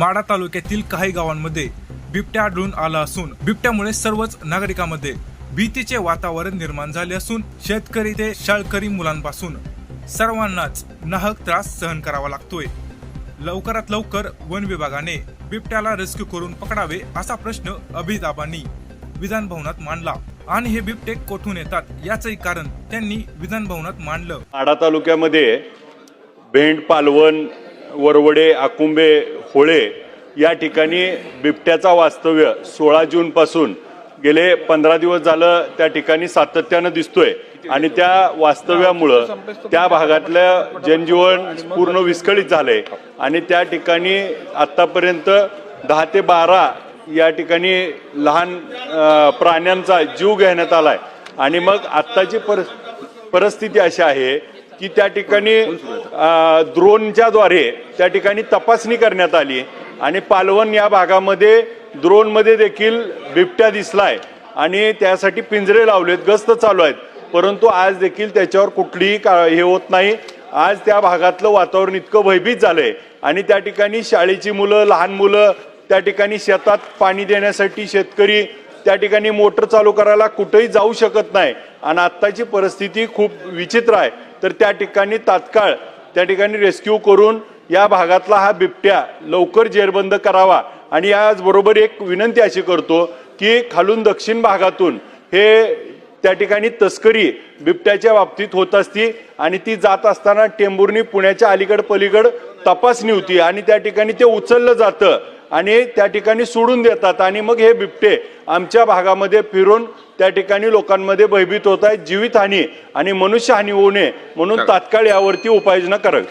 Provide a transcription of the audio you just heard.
माडा तालुक्यातील काही गावांमध्ये बिबट्या आढळून आला असून बिबट्यामुळे सर्वच नागरिकांमध्ये भीतीचे वातावरण निर्माण झाले असून शेतकरी ते शाळकरी मुलांपासून सर्वांनाच नाहक त्रास सहन करावा लागतोय. लवकरात लवकर वन विभागाने बिबट्याला रेस्क्यू करून पकडावे असा प्रश्न अभिदाबांनी विधान भवनात मांडला. आणि हे बिबटे कोठून येतात याचंही कारण त्यांनी विधान भवनात मांडलं. माढा तालुक्यामध्ये भेंड पालवण वरवडे आकुंबे होळे या ठिकाणी बिबट्याचा वास्तव्य सोळा जूनपासून गेले पंधरा दिवस झालं त्या ठिकाणी सातत्यानं दिसतोय. आणि त्या वास्तव्यामुळं त्या भागातलं जनजीवन पूर्ण विस्कळीत झालंय. आणि त्या ठिकाणी आत्तापर्यंत दहा ते बारा या ठिकाणी लहान प्राण्यांचा जीव घेण्यात आलाय. आणि मग आत्ताची पर परिस्थिती अशी आहे की त्या ठिकाणी अ, ड्रोनच्याद्वारे त्या ठिकाणी तपासणी करण्यात आली. आणि पालवण या भागामध्ये ड्रोनमध्ये देखील बिबट्या दिसलाय. आणि त्यासाठी पिंजरे लावलेत गस्त चालू आहेत. परंतु आज देखील त्याच्यावर कुठलीही का हे होत नाही. आज त्या भागातलं वातावरण इतकं भयभीत झालंय. आणि त्या ठिकाणी शाळेची मुलं लहान मुलं त्या ठिकाणी शेतात पाणी देण्यासाठी शेतकरी त्या ठिकाणी मोटर चालू करायला कुठेही जाऊ शकत नाही. आणि आत्ताची परिस्थिती खूप विचित्र आहे. तर त्या ठिकाणी तात्काळ त्या ठिकाणी रेस्क्यू करून या भागातला हा बिबट्या लवकर जेरबंद करावा. आणि याचबरोबर एक विनंती अशी करतो की खालून दक्षिण भागातून हे त्या ठिकाणी तस्करी बिबट्याच्या बाबतीत होत असती आणि ती जात असताना टेंभुर्णी पुण्याच्या अलीकड पलीकड तपासणी होती. आणि त्या ठिकाणी ते उचललं जातं. आणि त्या ठिकाणी सोडून देतात. आणि मग हे बिबटे आमच्या भागामध्ये फिरून त्या ठिकाणी लोकांमध्ये भयभीत होत आहेत जीवितहानी आणि मनुष्यहानी होऊ नये म्हणून तात्काळ यावरती उपाययोजना करावी.